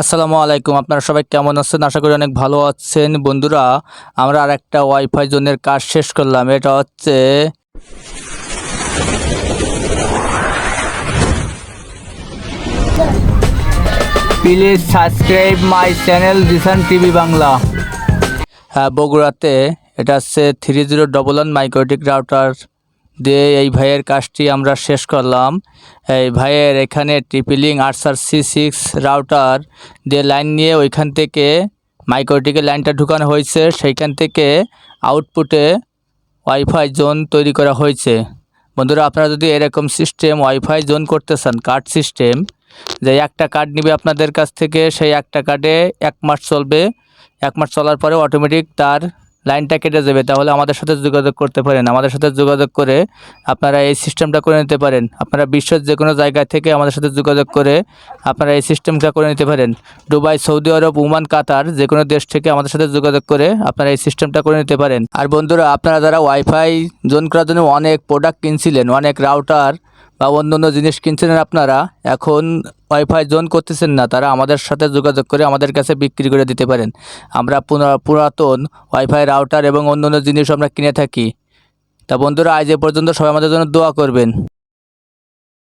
আসসালামু আলাইকুম। আপনারা সবাই কেমন আছেন? আশা করি অনেক ভালো আছেন। বন্ধুরা, আমরা আর একটা ওয়াইফাই জোনের কাজ শেষ করলাম। এটা হচ্ছে please subscribe my channel Dishan TV Bangla. হ্যাঁ বগুড়াতে। এটা হচ্ছে three zero double one MikroTik router. দিয়ে এই ভাইয়ের কাজটি আমরা শেষ করলাম। এই ভাইয়ের এখানে TP Link Archer C six router দিয়ে লাইন নিয়ে ওইখান থেকে মাইক্রোটিকের লাইনটা ঢুকানো হয়েছে, সেইখান থেকে আউটপুটে ওয়াইফাই জোন তৈরি করা হয়েছে। বন্ধুরা, আপনারা যদি এরকম সিস্টেম ওয়াইফাই জোন করতে চান, কার্ড সিস্টেম, যে একটা কার্ড নিবে আপনাদের কাছ থেকে, সেই একটা কার্ডে এক মাস চলবে। এক মাস চলার পরে অটোমেটিক তার লাইনটা কেটে যাবে, তাহলে আমাদের সাথে যোগাযোগ করতে পারেন। আমাদের সাথে যোগাযোগ করে আপনারা এই সিস্টেমটা করে নিতে পারেন। আপনারা বিশ্বের যে কোনো জায়গা থেকে আমাদের সাথে যোগাযোগ করে আপনারা এই সিস্টেমটা করে নিতে পারেন। Dubai, Saudi Arab, Oman, Qatar যে কোনো দেশ থেকে আমাদের সাথে যোগাযোগ করে আপনারা এই সিস্টেমটা করে নিতে পারেন। আর বন্ধুরা, আপনারা যারা ওয়াইফাই জোন করার জন্য অনেক প্রোডাক্ট কিনছিলেন, অনেক রাউটার বা অন্য অন্য জিনিস কিনছেন আপনারা, এখন ওয়াইফাই জোন করতেছেন না, তারা আমাদের সাথে যোগাযোগ করে আমাদের কাছে বিক্রি করে দিতে পারেন। আমরা পুরাতন ওয়াইফাই রাউটার এবং অন্য অন্য জিনিস আমরা কিনে থাকি। তা বন্ধুরা, আজ এ পর্যন্ত সবাই আমাদের জন্য দোয়া করবেন।